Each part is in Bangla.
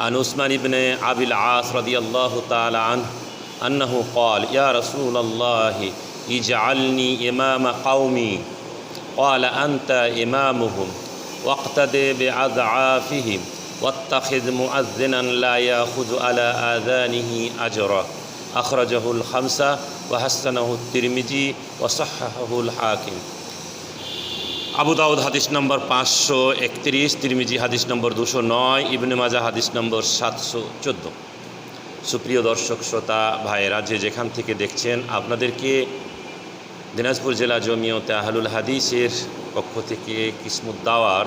عن عثمان بن أبي العاص رضي الله تعالى عنه أنه قال يا رسول الله اجعلني إمام قومي. قال أنت إمامهم واقتدي بأضعافهم واتخذ مؤذنا لا يأخذ على آذانه أجرا. أخرجه الخمسة وحسنه الترمذي وصححه الحاكم. আবু দাউদ হাদিস নম্বর পাঁচশো একত্রিশ, তিরমিজি হাদিস নম্বর দুশো নয়, ইবনে মাজা হাদিস নম্বর সাতশো চোদ্দ। সুপ্রিয় দর্শক, শ্রোতা, ভাইয়েরা, যে যেখান থেকে দেখছেন, আপনাদেরকে দিনাজপুর জেলা জমিয়তে আহলুল হাদিসের পক্ষ থেকে কিসমুদ্দাওয়ার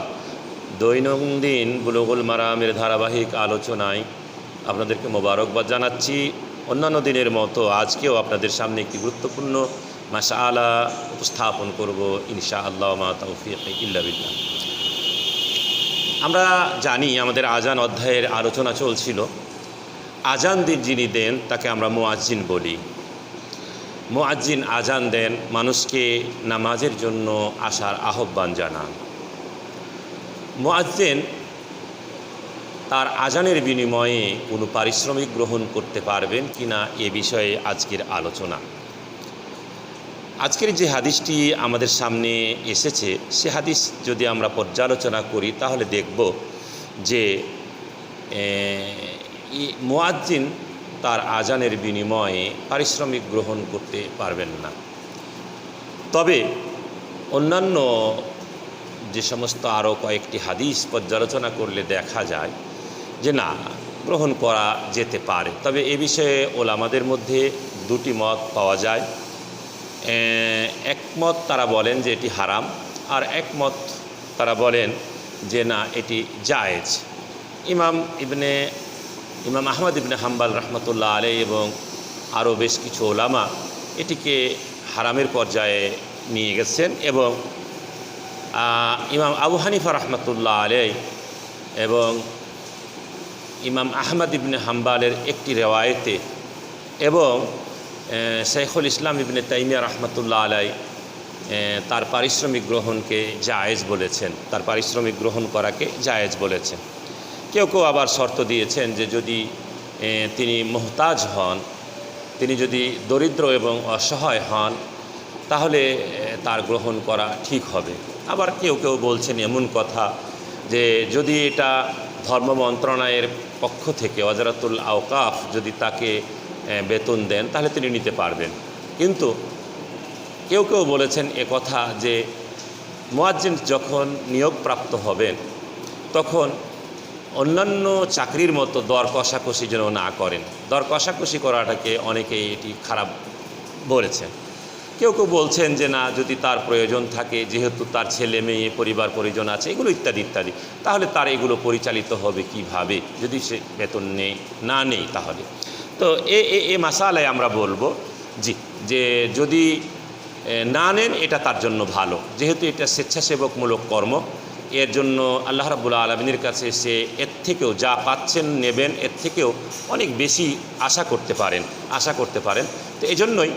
দৈনন্দিন বুলগুল মারামের ধারাবাহিক আলোচনায় আপনাদেরকে মোবারকবাদ জানাচ্ছি। অন্যান্য দিনের মতো আজকেও আপনাদের সামনে একটি গুরুত্বপূর্ণ মাসা আলা উপস্থাপন করব ইনশা আল্লাহ মা তৌফিক ইল্লা বিল্লাহ আমরা জানি আমাদের আজান অধ্যায়ের আলোচনা চলছিল। আজান দিন যিনি দেন, তাকে আমরা মোয়াজ্জিন বলি। মোয়াজ্জিন আজান দেন, মানুষকে নামাজের জন্য আসার আহ্বান জানান। মোয়াজ্জিন তার আজানের বিনিময়ে কোনো পারিশ্রমিক গ্রহণ করতে পারবেন কি না এ বিষয়ে আজকের আলোচনা। আজকের যে হাদিসটি আমাদের সামনে এসেছে, সে হাদিস যদি আমরা পর্যালোচনা করি, তাহলে দেখব যে মোয়াজ্জিন তার আজানের বিনিময়ে পারিশ্রমিক গ্রহণ করতে পারবেন না। তবে অন্যান্য যে সমস্ত আরও কয়েকটি হাদিস পর্যালোচনা করলে দেখা যায় যে, না, গ্রহণ করা যেতে পারে। তবে এ বিষয়ে ওলামাদের মধ্যে দুটি মত পাওয়া যায়। একমত তারা বলেন যে এটি হারাম, আর একমত তারা বলেন যে না, এটি জায়েজ। ইমাম ইবনে, ইমাম আহমদ ইবনে হাম্বাল রহমতুল্লাহ আলে এবং আরও বেশ কিছু ওলামা এটিকে হারামের পর্যায়ে নিয়ে গেছেন এবং ইমাম আবু হানিফা রহমতুল্লাহ আলে এবং ইমাম আহমদ ইবনে হাম্বালের একটি রেওয়ায়তে এবং শেখুল ইসলাম ইবনে তাইমিয়া রহমতুল্লাহ আলাই তার পারিশ্রমিক গ্রহণকে জায়েজ বলেছেন। তার পারিশ্রমিক গ্রহণ করাকে জায়েজ বলেছেন। কেউ কেউ আবার শর্ত দিয়েছেন যে যদি তিনি মোহতাজ হন, তিনি যদি দরিদ্র এবং অসহায় হন, তাহলে তার গ্রহণ করা ঠিক হবে। আবার কেউ কেউ বলছেন এমন কথা যে যদি এটা ধর্ম মন্ত্রণালয়ের পক্ষ থেকে, ওয়াজারাতুল আওকাফ যদি তাকে বেতন দেন, তাহলে তিনি নিতে পারবেন। কিন্তু কেউ কেউ বলেছেন এ কথা যে, মোয়াজ্জিন যখন নিয়োগপ্রাপ্ত হবেন, তখন অন্যান্য চাকরির মতো দর কষাকষি যেন না করেন। দর কষাকষি করাটাকে অনেকেই এটি খারাপ বলেছেন কেউ কেউ বলছেন যে, না, যদি তার প্রয়োজন থাকে, যেহেতু তার ছেলে, মেয়ে, পরিবার, পরিজন আছে, এগুলো ইত্যাদি ইত্যাদি। তাহলে তার এগুলো পরিচালিত হবে কীভাবে? যদি সে বেতন নেই, না নেই তাহলে। তো এ এ মাসালায় আমরা বলব, জি, যে যদি না নেন, এটা তার জন্য ভালো। যেহেতু এটা স্বেচ্ছাসেবকমূলক কর্ম, এর জন্য আল্লাহ রাবুল্লা আলমিনের কাছে সে এর থেকেও যা পাচ্ছেন, নেবেন, এর থেকেও অনেক বেশি আশা করতে পারেন, আশা করতে পারেন। তো এই জন্যই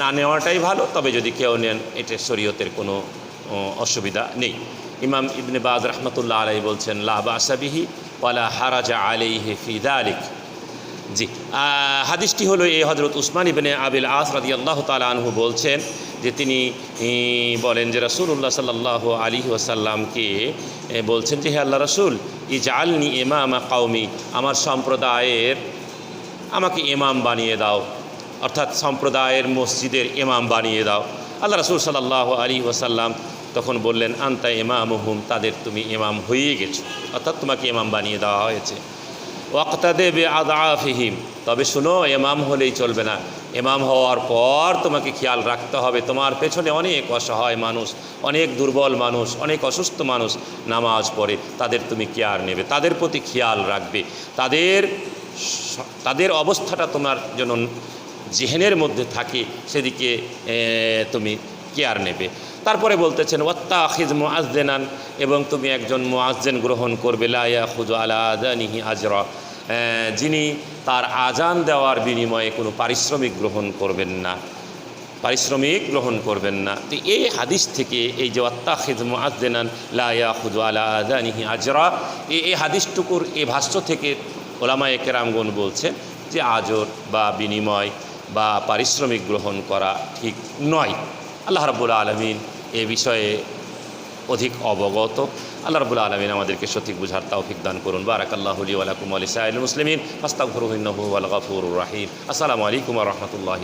না নেওয়াটাই ভালো, তবে যদি কেউ নেন, এটা শরীয়তের কোনো অসুবিধা নেই। ইমাম ইবনে বাজ রহমতুল্লাহ আলাই বলছেন লাহ আসাবিহি ওয়ালা হারাজা আলাইহে ফিদা আলিক জি হাদিসটি হলো এই হজরত উসমান ইবনে আবিল আস রাদি আল্লাহ আনহু বলছেন যে তিনি বলেন যে রসুল্লাহ সাল্লাহ আলী ওয়াসাল্লামকে বলছেন যে, হে আল্লাহ রসুল ই জালনি এমামা কাউমি আমার সম্প্রদায়ের, আমাকে ইমাম বানিয়ে দাও, অর্থাৎ সম্প্রদায়ের মসজিদের ইমাম বানিয়ে দাও। আল্লাহ রসুল সাল্লাহ আলী ওসাল্লাম তখন বললেন, আন্তা ইমাম হুম তাদের তুমি ইমাম হয়ে গেছো, অর্থাৎ তোমাকে ইমাম বানিয়ে দেওয়া হয়েছে। ওয়াক্তাদে বে আদাফিহিম তবে শুনো এমাম হলেই চলবে না। এমাম হওয়ার পর তোমাকে খেয়াল রাখতে হবে। তোমার পেছনে অনেক অসহায় মানুষ, অনেক দুর্বল মানুষ, অনেক অসুস্থ মানুষ নামাজ পড়ে। তাদের তুমি কেয়ার নেবে, তাদের প্রতি খেয়াল রাখবে। তাদের তাদের অবস্থাটা তোমার যেন জেহেনের মধ্যে থাকে, সেদিকে তুমি কেয়ার নেবে। তারপরে বলতেছেন ওয়াত্তা আখিজ মোয়াজদেনান এবং তুমি একজন মোয়াজেন গ্রহণ করবে লাইয়া খুদ আলা আদানিহি আজরা যিনি তার আজান দেওয়ার বিনিময়ে কোনো পারিশ্রমিক গ্রহণ করবেন না। পারিশ্রমিক গ্রহণ করবেন না। তো এই হাদিস থেকে এই যে অত্তাখিদ মুআদ্দিনান লায়া ইয়াখুযু আলা আদানিহি আজরা এই হাদিসটুকুর এই ভাষ্য থেকে ওলামায়ে কেরামগণ বলছেন যে, আজর বা বিনিময় বা পারিশ্রমিক গ্রহণ করা ঠিক নয়। আল্লাহ রাবুল আলমিন এ বিষয়ে অধিক অবগত। আল্লাহ রবুল আলমিন আমাদেরকে সঠিক বুঝার তৌফিক দান করুন। বারাকাল্লাহ আল্লাহলি আলাকুম আলী সাইল মুসলিমিন। ওয়াল গাফুরুর রাহিম। আসসালামু আলাইকুম রহমতুল্লাহ